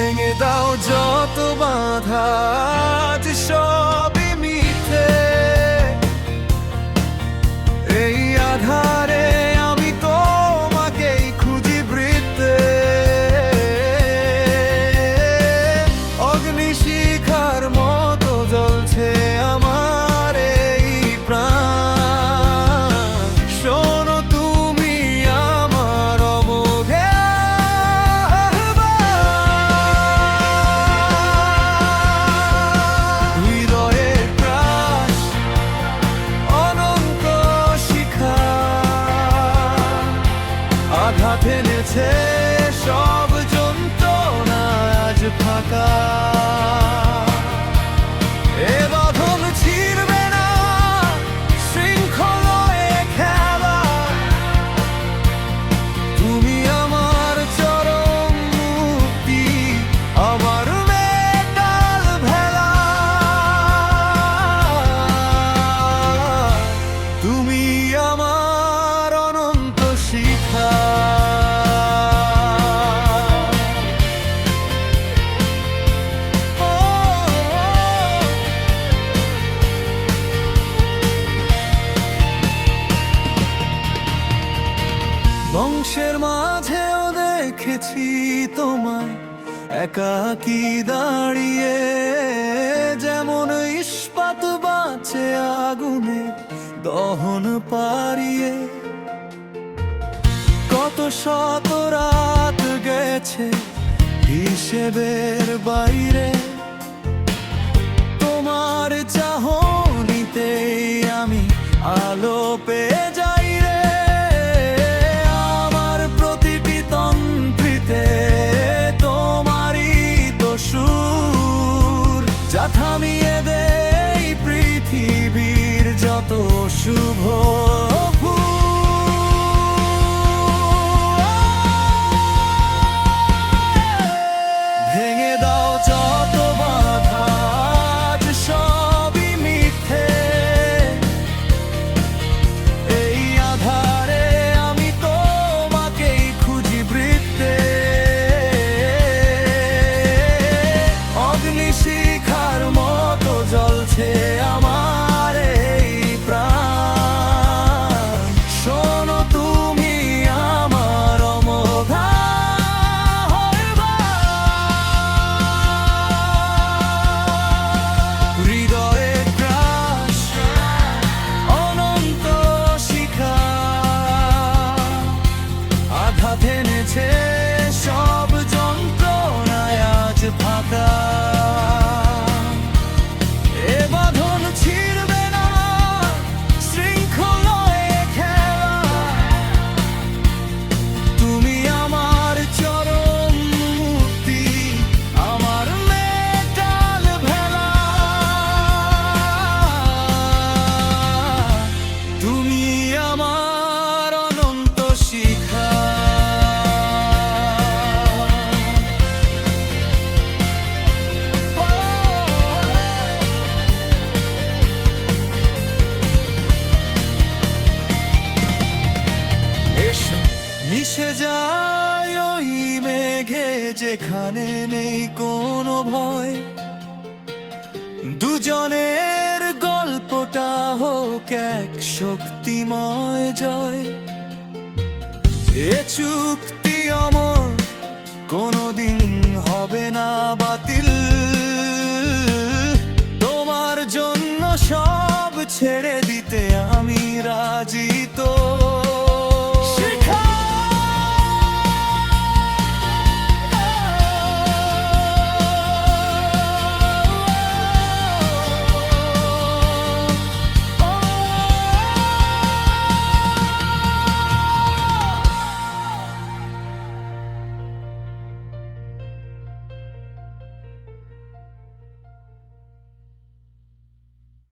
ভেঙে দাও যত বাধা। ফেলেছে সব যন্ত্রণা আজ ফাঁকা। ধ্বংসের মাঝেও দেখেছি তোমায়। একাকি দাঁড়িয়ে যেমন ইস্পাত বাঁচে আগুনে দহন পারিয়ে কত শত রাত গেছে হিসেবের বাইরে। তোমার চাহনিতে আমি আলো মিশে যায় ওই মেঘে যেখানে নেই কোনো ভয়। দুজনের গল্পটা হোক এক শক্তিময় জয়। এ চুক্তি অমর কোনো